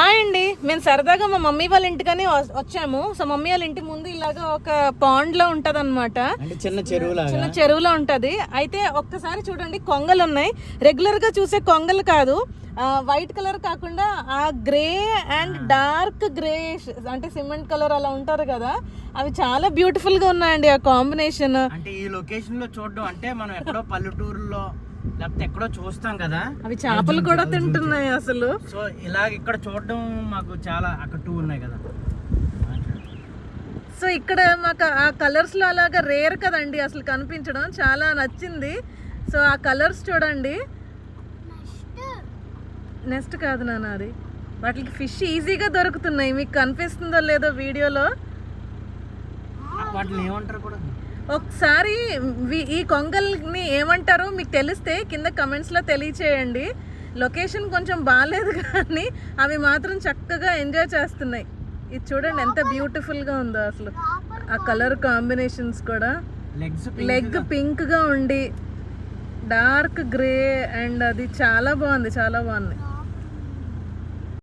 Hi అండి. మేము సరదాగా మా మమ్మీ వాళ్ళ ఇంటికని వచ్చాము. సో మమ్మీ వాళ్ళ ఇంటి ముందు ఇలాగా ఒక పాండ్లో ఉంటది అంటే చిన్న చెరువులాగా? చిన్న చెరువులో ఉంటది. అయితే ఒక్కసారి చూడండి కొంగలు ఉన్నాయి రెగ్యులర్గా చూసే కొంగలు కాదు. వైట్ కలర్ కాకుండా ఆ గ్రే అండ్ డార్క్ గ్రే అంటే సిమెంట్ కలర్ అలా ఉంటారు కదా. అవి చాలా బ్యూటిఫుల్గా ఉన్నాయండి ఆ కాంబినేషన్ అంటే ఈ లొకేషన్లో చూడడం అంటే మనం ఎక్కడో పల్లెటూరులో లేకపోతే ఎక్కడో చూస్తాం కదా. అవి చేపలు కూడా తింటున్నాయి అసలు. సో ఇలాగ ఇక్కడ చూడడం మాకు చాలా అక్కడ టూ ఉన్నాయి కదా. సో ఇక్కడ మాకు ఆ కలర్స్లో అలాగా రేర్ కదండి అసలు కనిపించడం. చాలా నచ్చింది. సో ఆ కలర్స్ చూడండి. నెక్స్ట్ కాదు నాన్న అది. వాటికి ఫిష్ ఈజీగా దొరుకుతున్నాయి. మీకు కనిపిస్తుందో లేదో వీడియోలో. వాటిని ఏమంటారు కూడా? ఒకసారి ఈ కొంగల్ని ఏమంటారో మీకు తెలిస్తే కింద కమెంట్స్లో తెలియచేయండి. లొకేషన్ కొంచెం బాగాలేదు కానీ అవి మాత్రం చక్కగా ఎంజాయ్ చేస్తున్నాయి. ఇది చూడండి ఎంత బ్యూటిఫుల్గా ఉందో అసలు. ఆ కలర్ కాంబినేషన్స్ కూడా. లెగ్ పింక్గా ఉండి డార్క్ గ్రే అండ్ అది చాలా బాగుంది చాలా బాగుంది.